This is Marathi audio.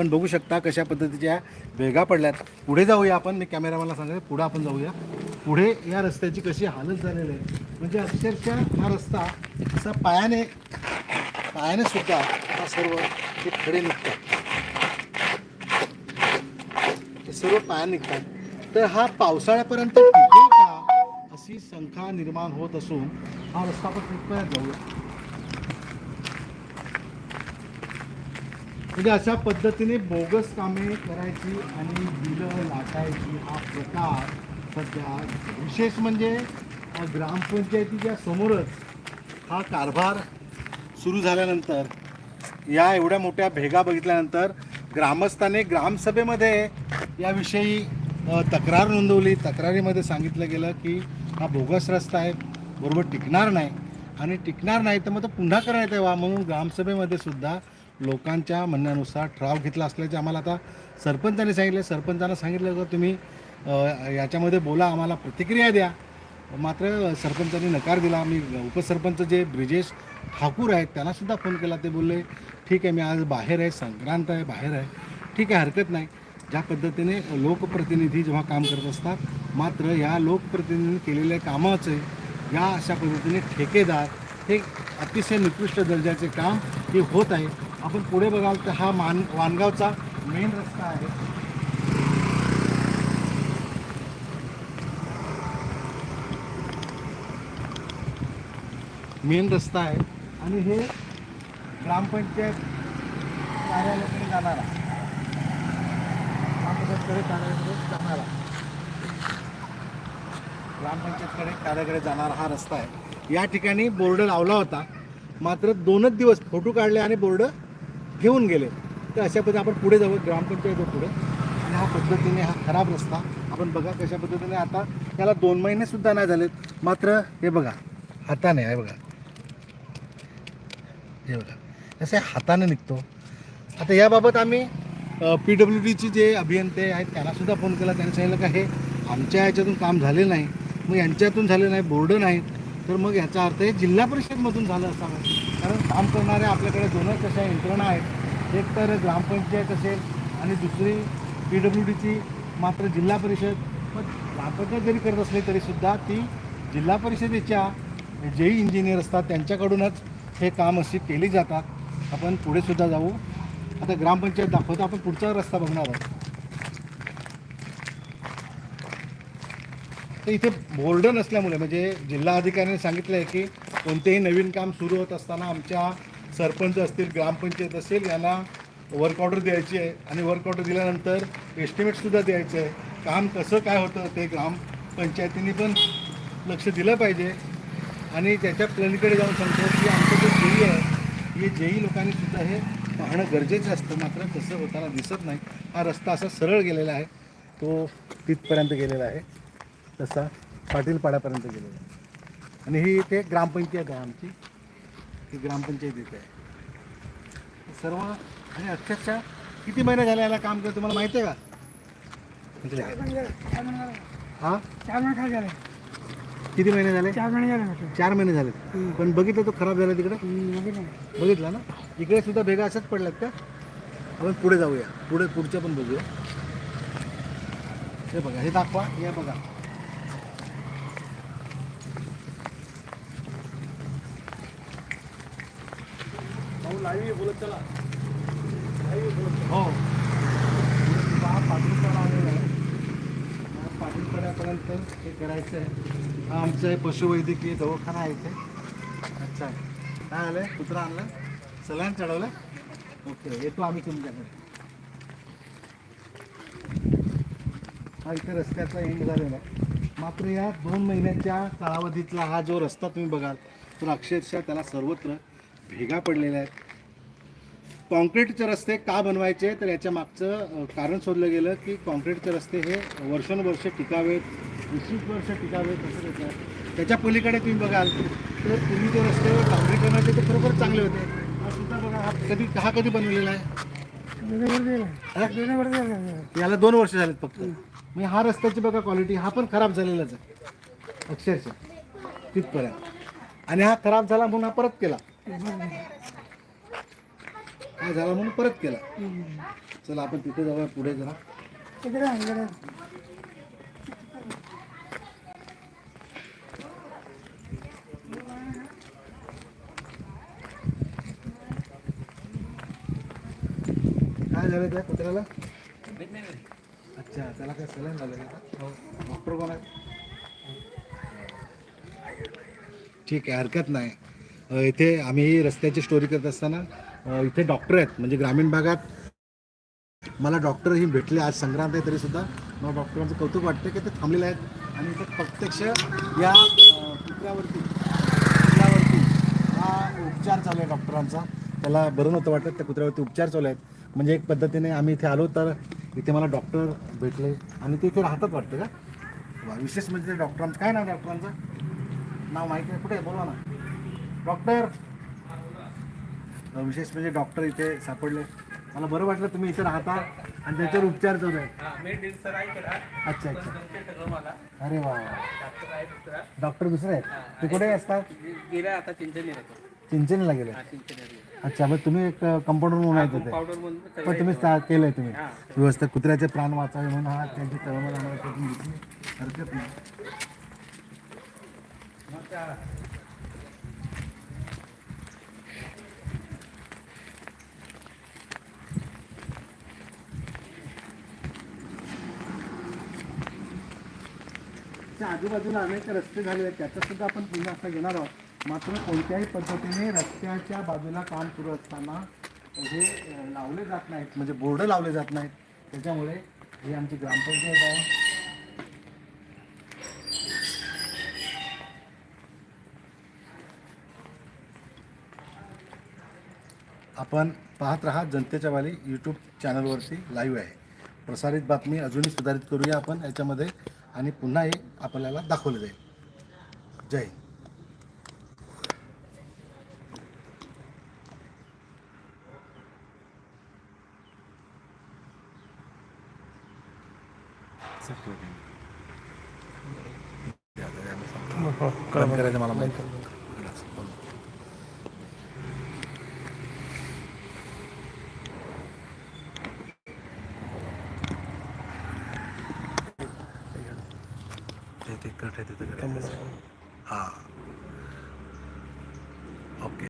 आपण बघू शकता कशा पद्धतीच्या वेगा पडल्यात. पुढे जाऊया आपण. मी कॅमेरामॅनला सांगितलं पुढे आपण जाऊया. पुढे या रस्त्याची कशी हालत झालेली आहे. म्हणजे अक्षरशः हा रस्ता असा पायाने पायाने सुद्धा हा सर्व हे खडे निघतात. हे सर्व पायाने निघतात. तर हा पावसाळ्यापर्यंत टिकेल का अशी शंका निर्माण होत असून हा रस्ता आपण तिथपर्यंत जाऊया. म्हणजे अशा पद्धतीने बोगस कामे करायची आणि बिलं लाटायची हा प्रकार सध्या विशेष म्हणजे ग्रामपंचायतीच्या समोरच हा कारभार सुरू झाल्यानंतर या एवढ्या मोठ्या भेगा बघितल्यानंतर ग्रामस्थाने ग्रामसभेमध्ये याविषयी तक्रार नोंदवली. तक्रारीमध्ये सांगितलं गेलं की हा बोगस रस्ता आहे बरोबर टिकणार नाही. आणि टिकणार नाही तर मग तो पुन्हा करण्यात यावा. म्हणून ग्रामसभेमध्ये सुद्धा लोकांच्या म्हणण्यानुसार ठराव घेतला असल्याचे आम्हाला आता सरपंचाने सांगितलं. सरपंचानं सांगितलं तर तुम्ही याच्यामध्ये बोला आम्हाला प्रतिक्रिया द्या. मात्र सरपंचांनी नकार दिला. मी उपसरपंच जे ब्रिजेश ठाकूर आहेत त्यांनासुद्धा फोन केला. ते बोलले ठीक आहे मी आज बाहेर आहे संक्रांत आहे बाहेर आहे. ठीक आहे हरकत नाही. ज्या पद्धतीने लोकप्रतिनिधी जेव्हा काम करत असतात मात्र या लोकप्रतिनिधींनी केलेल्या कामाचे या अशा पद्धतीने ठेकेदार हे अतिशय निकृष्ट दर्जाचे काम हे होत आहे. आपण पुढे बघाल तर हा मान वानगावचा मेन रस्ता आहे. मेन रस्ता आहे. आणि हे ग्रामपंचायत कार्यालयाकडे जाणारा. ग्रामपंचायतकडे कार्यालयाकडे जाणारा. ग्रामपंचायतकडे कार्याकडे जाणारा हा रस्ता आहे. या ठिकाणी बोर्ड लावला होता. मात्र दोनच दिवस फोटो काढले आणि बोर्ड घेऊन गेले. तर अशा पद्धतीने आपण पुढे जाऊ ग्रामपंचायत पुढे. आणि ह्या पद्धतीने हा खराब रस्ता आपण बघा कशा पद्धतीने आता त्याला दोन महिनेसुद्धा नाही झालेत. मात्र हे बघा हाताने आहे बघा. हे बघा जसे हाताने निघतो. आता याबाबत आम्ही पी डब्ल्यू डीचे जे अभियंते आहेत त्यांनासुद्धा फोन केला. त्यांनी सांगितलं का हे आमच्या ह्याच्यातून काम झाले नाही. मग यांच्यातून झाले नाही बोर्ड नाहीत. तर मग याचा अर्थ हे जिल्हा परिषदमधून झालं असावं. कारण काम करणाऱ्या आपल्याकडे दोनच अशा यंत्रणा आहेत. एक तर ग्रामपंचायत असेल आणि दुसरी पी डब्ल्यू डीची मात्र जिल्हा परिषद. मग ग्रामपंचायत जरी करत असली तरीसुद्धा ती जिल्हा परिषदेच्या जेही इंजिनियर असतात त्यांच्याकडूनच हे काम अशी केली जातात. आपण पुढेसुद्धा जाऊ. आता ग्रामपंचायत दाखवतो आपण पुढचा रस्ता बघणार आहोत. तर इथे बोर्ड नसल्यामुळे म्हणजे जिल्हा अधिकाऱ्यांनी सांगितलं आहे की कोणतेही नवीन काम सुरू होत असताना आमच्या सरपंच असतील ग्रामपंचायत असेल यांना वर्क ऑर्डर द्यायची आहे. आणि वर्क ऑर्डर दिल्यानंतर एस्टिमेटसुद्धा द्यायचं आहे. काम कसं काय होतं ते ग्रामपंचायतीने पण लक्ष दिलं पाहिजे. आणि त्याच्या प्लॅनकडे जाऊन सांगतो की आमचं जे जेई आहे हे जेई लोकांनी सुद्धा हे पाहणं गरजेचं असतं. मात्र तसं होताना दिसत नाही. हा रस्ता असा सरळ गेलेला आहे. तो तिथपर्यंत गेलेला आहे. तसा पाटील पाड्यापर्यंत गेलेला आहे. आणि ही इथे ग्रामपंचायत आहे आमची. ही ग्रामपंचायत इथे आहे. सर्व आणि अक्षरशः किती महिने झाले याला काम करतो तुम्हाला माहिती आहे का? हा? चार महिने खाली झाले. किती महिने झाले? चार महिने झाले चार महिने झाले. पण बघितलं तो खराब झाला तिकडे? बघितलं. ना? इकडे सुद्धा भेगा अशाच पडल्यात का? आपण पुढे जाऊया. पुढे पुढच्या पण बघूया. हे बघा हे दाखवा हे बघा. हो. आहे. हा हे करायचं आहे. हा आमचं आहे पशुवैद्यकीय दवाखाना आहे इथे. अच्छा. काय आलंय? कुत्रा आणलं? सलाईन चढवलं ओके येतो आम्ही तुमच्याकडे. हा इथे रस्त्याचा एंड झालेला आहे. मात्र या दोन महिन्याच्या कालावधीतला हा जो रस्ता तुम्ही बघाल तर अक्षरशः त्याला सर्वत्र भेगा पडलेल्या आहेत. कॉन्क्रीटचे रस्ते का बनवायचे तर याच्या मागचं कारण शोधलं गेलं की कॉन्क्रीटचे रस्ते हे वर्षानुवर्ष टिकावेत वीस वर्ष टिकावेत असं त्याच्या त्याच्या पलीकडे तुम्ही बघाल तर तुम्ही जे रस्ते डांबरीकरणाचे ते खरोखर चांगले होते. हा सुद्धा बघा हा कधी हा कधी बनवलेला आहे? याला दोन वर्ष झालेत फक्त. म्हणजे हा रस्त्याची बघा क्वालिटी हा पण खराब झालेलाच आहे. अक्षरशः. तिथपर्यंत. आणि हा खराब झाला म्हणून हा परत केला. काय झाला म्हणून परत केला. चला आपण तिथे जाऊया पुढे जरा. काय झालं त्या कुत्र्याला? अच्छा त्याला काय सलाईन झालं का? डॉक्टर कोण आहे? ठीक आहे हरकत नाही. इथे आम्ही रस्त्याची स्टोरी करत असताना इथे डॉक्टर आहेत. म्हणजे ग्रामीण भागात मला डॉक्टर ही भेटले आज. संक्रांत आहे तरी सुद्धा मला डॉक्टरांचं कौतुक वाटतं की ते थांबलेले आहेत. आणि इथे प्रत्यक्ष या कुत्र्यावरती कुत्र्यावरती हा उपचार चालू आहे डॉक्टरांचा त्याला बरं नव्हतं वाटत त्या कुत्र्यावरती उपचार चालू आहेत. म्हणजे एक पद्धतीने आम्ही इथे आलो तर इथे मला डॉक्टर भेटले. आणि ते इथे राहतात वाटतं का? वा, विशेष म्हणजे डॉक्टरांचं काय नाव डॉक्टरांचं नाव माहिती आहे कुठे आहे? ना. डॉक्टर विशेष म्हणजे डॉक्टर इथे सापडले. मला बरं वाटलं तुम्ही इथे राहता आणि त्याच्यावर उपचार चालू आहे हा, अच्छा अच्छा. अरे वा डॉक्टर दुसरा डॉक्टर दुसरे आहेत? ते कुठे असतात? चिंचणीला. गेले. अच्छा मग तुम्ही एक कंपाऊंडर म्हणून आहे तिथे. पावडर म्हणून पण तुम्ही केलंय तुम्ही. हा. व्यवस्था कुत्र्याचे प्राण वाचावे म्हणून हा त्यांची तळमळ हरकत नाही त्याच्या आजूबाजूला अनेक रस्ते झाले आहेत. त्याचा सुद्धा आपण पुन्हा आता घेणार आहोत. मात्र कोणत्याही पद्धतीने रस्त्याच्या बाजूला काम सुरू असताना हे लावले जात नाहीत. म्हणजे बोर्ड लावले जात नाहीत. त्याच्यामुळे हे आमची ग्रामपंचायत आहे. आपण पाहत राहा जनतेच्या वाली यूट्यूब चॅनलवरती लाईव्ह आहे. प्रसारित बातमी अजूनही सुधारित करूया आपण. याच्यामध्ये आणि पुन्हा हे आपल्याला दाखवलं जाईल. जय हिंद. करायचं मला माहिती. ते करायचं. हा